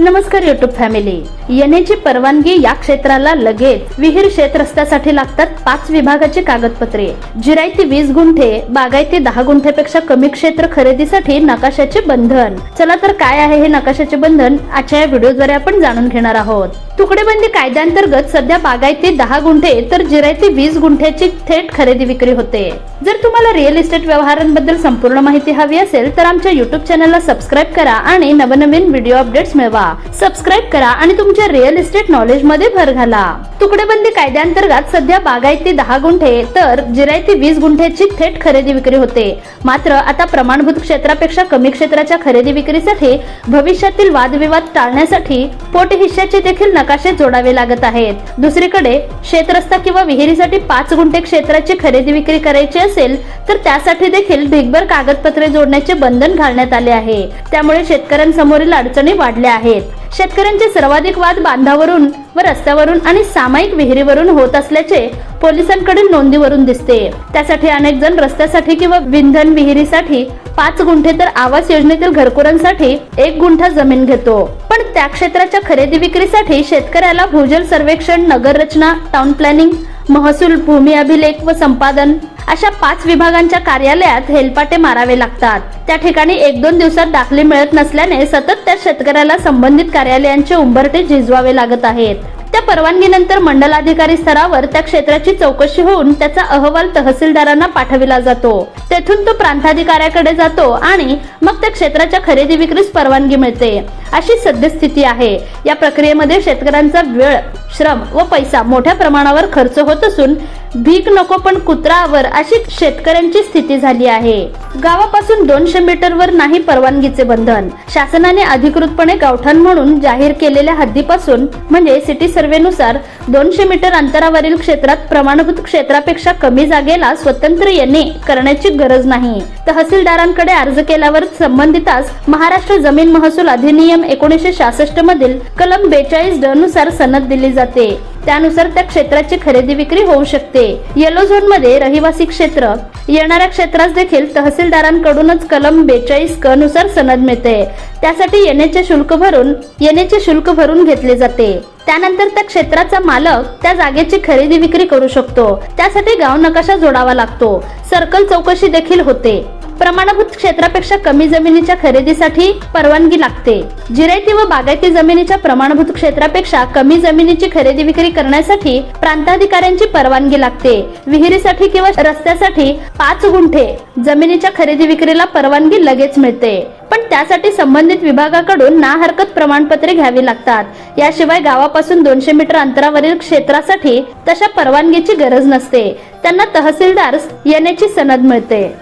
नमस्कार YouTube family येण्याची परवानगी या क्षेत्राला लगेच. विहीर शेत रस्त्यासाठी लागतात पाच विभागाची कागदपत्रे. जिरायती वीस गुंठे बागायती दहा गुंठेपेक्षा कमी क्षेत्र खरेदीसाठी नकाशाचे बंधन. चला तर काय आहे हे नकाशाचे बंधन? आजच्या या व्हिडिओद्वारे आपण जाणून घेणार आहोत. तुकडेबंदी कायद्याअंतर्गत सध्या बागायती दहा गुंठे तर जिरायती वीस गुंठ्याची थेट खरेदी विक्री होते. जर तुम्हाला रिअल इस्टेट व्यवहारांबद्दल संपूर्ण माहिती हवी असेल तर आमच्या युट्यूब चॅनलला सबस्क्राईब करा आणि नवनवीन व्हिडिओ अपडेट्स मिळवा. सबस्क्राईब करा आणि तुमच्या रिअल इस्टेट नॉलेजमध्ये भर घाला. तुकडेबंदी कायद्याअंतर्गत सध्या बागायती दहा गुंठे तर जिरायती वीस गुंठ्याची थेट खरेदी विक्री होते. मात्र आता प्रमाणभूत क्षेत्रापेक्षा कमी क्षेत्राच्या खरेदी विक्रीसाठी भविष्यातील वादविवाद टाळण्यासाठी पोट हिश्श्याचे देखील नकाशे जोडावे लागत आहेत. दुसरीकडे शेतरस्ता किंवा विहिरीसाठी पाच गुंठे क्षेत्राची खरेदी विक्री करायची असेल तर त्यासाठी देखील ढिगभर कागदपत्रे जोडण्याचे बंधन घालण्यात आले आहे. त्यामुळे शेतकऱ्यांसमोरील अडचणी वाढल्या आहेत. शेतकऱ्यांचे सर्वाधिक वाद बांधावरून व रस्त्यावरून आणि सामायिक विहिरीवरून होत असल्याचे पोलिसांकडील नोंदीवरून दिसते. त्यासाठी अनेक जण रस्त्यासाठी किंवा विंधन विहिरीसाठी पाच गुंठे तर आवास योजनेतील घरकुरांसाठी एक गुंठा जमीन घेतो. पण त्या क्षेत्राच्या खरेदी विक्रीसाठी शेतकऱ्याला भूजल सर्वेक्षण नगर रचना टाउन प्लॅनिंग महसूल भूमी अभिलेख व संपादन अशा पाच विभागांच्या कार्यालयात हेलपाटे मारावे लागतात. त्या ठिकाणी एक दोन दिवसात दाखले मिळत नसल्याने सतत त्या शेतकऱ्याला संबंधित कार्यालयांचे उंबरटे झिजवावे लागत आहेत. त्या परवानगीनंतर मंडलाधिकारी स्तरावर त्या क्षेत्राची चौकशी होऊन त्याचा अहवाल तहसीलदारांना पाठविला जातो. तेथून तो प्रांताधिकाऱ्याकडे जातो आणि मग त्या क्षेत्राच्या खरेदी विक्रीस परवानगी मिळते. अशी सद्यस्थिती आहे. या प्रक्रियेमध्ये शेतकऱ्यांचा वेळ श्रम व पैसा मोठ्या प्रमाणावर खर्च होत असून भीक नको पण कुत्रावर अशी शेतकऱ्यांची स्थिती झाली आहे. गावापासून दोनशे मीटरवर नाही परवानगीचे बंधन. शासनाने अधिकृतपणे गावठाण म्हणून जाहीर केलेल्या हद्दीपासून म्हणजे सिटी सर्व्हेनुसार दोनशे मीटर अंतरावरील क्षेत्रात प्रमाणभूत क्षेत्रापेक्षा कमी जागेला स्वतंत्र येणे करण्याची गरज नाही. तहसीलदारांकडे अर्ज केल्यावर संबंधितास महाराष्ट्र जमीन महसूल अधिनियम एकोणीसशे सहासष्ट मधील कलम बेचाळीस ड नुसार सनद दिली जाते. त्यानुसार त्या क्षेत्राची खरेदी विक्री होऊ शकते. येलो झोनमध्ये रहिवासी क्षेत्र येणाऱ्या क्षेत्रास देखील तहसील तहसीलदारांकडूनच कलम बेचाळीस क नुसार सनद मिळते. त्यासाठी येण्याचे शुल्क भरून येण्याचे शुल्क भरून घेतले जाते. त्यानंतर त्या क्षेत्राचा मालक त्या जागेची खरेदी विक्री करू शकतो. त्यासाठी गाव नकाशा जोडावा लागतो. सर्कल चौकशी देखील होते. प्रमाणभूत क्षेत्रापेक्षा कमी जमिनीच्या खरेदीसाठी परवानगी लागते. जिरायती व बागायती जमिनीच्या प्रमाणभूत क्षेत्रापेक्षा कमी जमिनीची खरेदी विक्री करण्यासाठी प्रांताधिकाऱ्यांची परवानगी लागते. विहिरीसाठी किंवा रस्त्यासाठी पाच गुंठे जमिनीच्या खरेदी विक्रीला परवानगी लगेच मिळते. पण त्यासाठी संबंधित विभागाकडून ना हरकत प्रमाणपत्रे घ्यावी लागतात. याशिवाय गावापासून दोनशे मीटर अंतरावरील क्षेत्रासाठी तशा परवानगीची गरज नसते. त्यांना तहसीलदार येण्याची सनद मिळते.